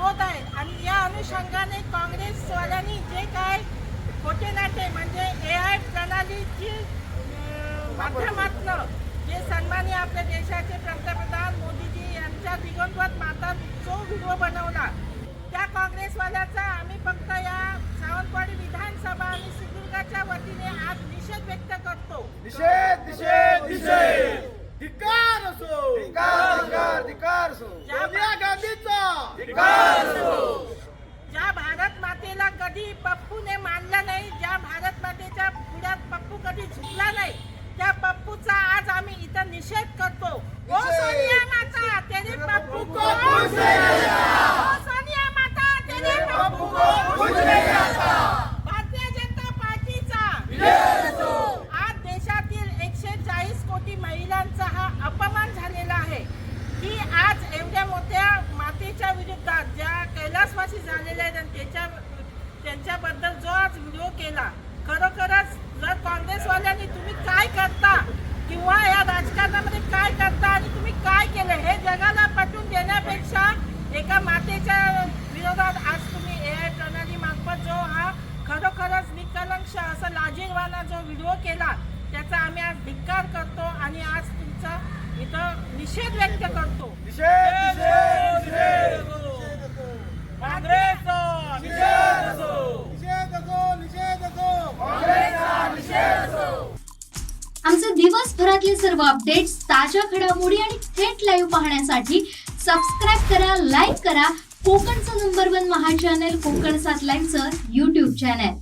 विरोध आहे. आणि या अनुषंगाने काँग्रेसवाल्यांनी जे काय खोटे नाटे म्हणजे ए आय प्रणालीची माध्यमातन जे सन्मानी आपल्या देशाचे पंतप्रधान मोदीजी यांच्या दिगंबत माता जो व्हिडिओ बनवला त्या काँग्रेसवाल्याचा आम्ही फक्त या सावंतवाडी विधानसभा आणि सिंधुदुर्गाच्या वतीने आज निषेध व्यक्त करतो. निषेध निषेध निषेध. धिकार असो. धिक्कार धिक्कार असो. गांधीचा. धिक्कार. भारतीय जनता पार्टीचा. आज देशातील एकशे चाळीस कोटी महिलांचा हा अपमान झालेला आहे. की आज एवढ्या मोठ्या मातेच्या विरुद्धात ज्या कैलासवासी झालेल्या आहेत आणि त्याच्या त्यांच्याबद्दल जो आज व्हिडिओ केला खरोखरच जर काँग्रेसवाल्यांनी तुम्ही काय करता किंवा या राजकारणामध्ये काय करता आणि तुम्ही काय केलं हे जगाला पटवून देण्यापेक्षा एका मातेच्या विरोधात आज तुम्ही ए आय प्रणाली मार्फत जो हा खरोखरच निकलंश लाजीरवाना जो व्हिडिओ केला त्याचा आम्ही आज धिक्कार करतो आणि आज तुमचा इथं निषेध व्यक्त करतो. निषेध निषेध निषेध. काँग्रेसचा निषेध असो. निषेध असो निषेध असो. काँग्रेसचा निषेध असो. आमचे दिवसभरातले सर्व अपडेट्स ताज्या घडामोडी आणि थेट लाईव्ह पाहण्यासाठी सबस्क्राईब करा लाईक करा. कोकणचं नंबर वन महा चॅनल कोकण सात लाईव्हचं युट्यूब चॅनल